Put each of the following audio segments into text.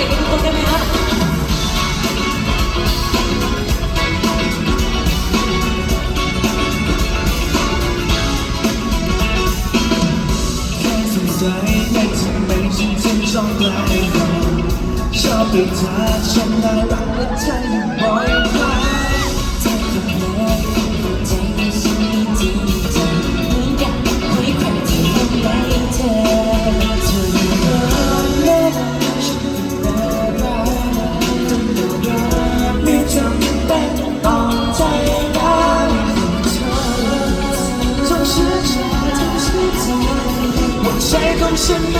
ด็กๆทุดใจไม่ทำไมฉันถึงชอบไกลเราชอบไปเธอฉันน่ารักและใจบ่อยครั้งเธอกัแม่ ใ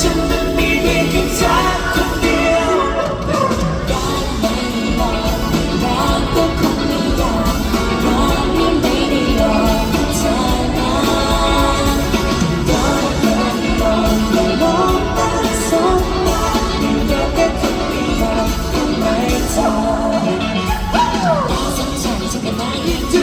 ฉันนั้นมีเพียงเธอคนเดียวรักไม่มกรักก็คงไม่ยากรไม่ได้หลอกเนะรักน่าโลกมันสมบัติรักแค่คเดียวไม่ท้อ Awesome times, you can buy it.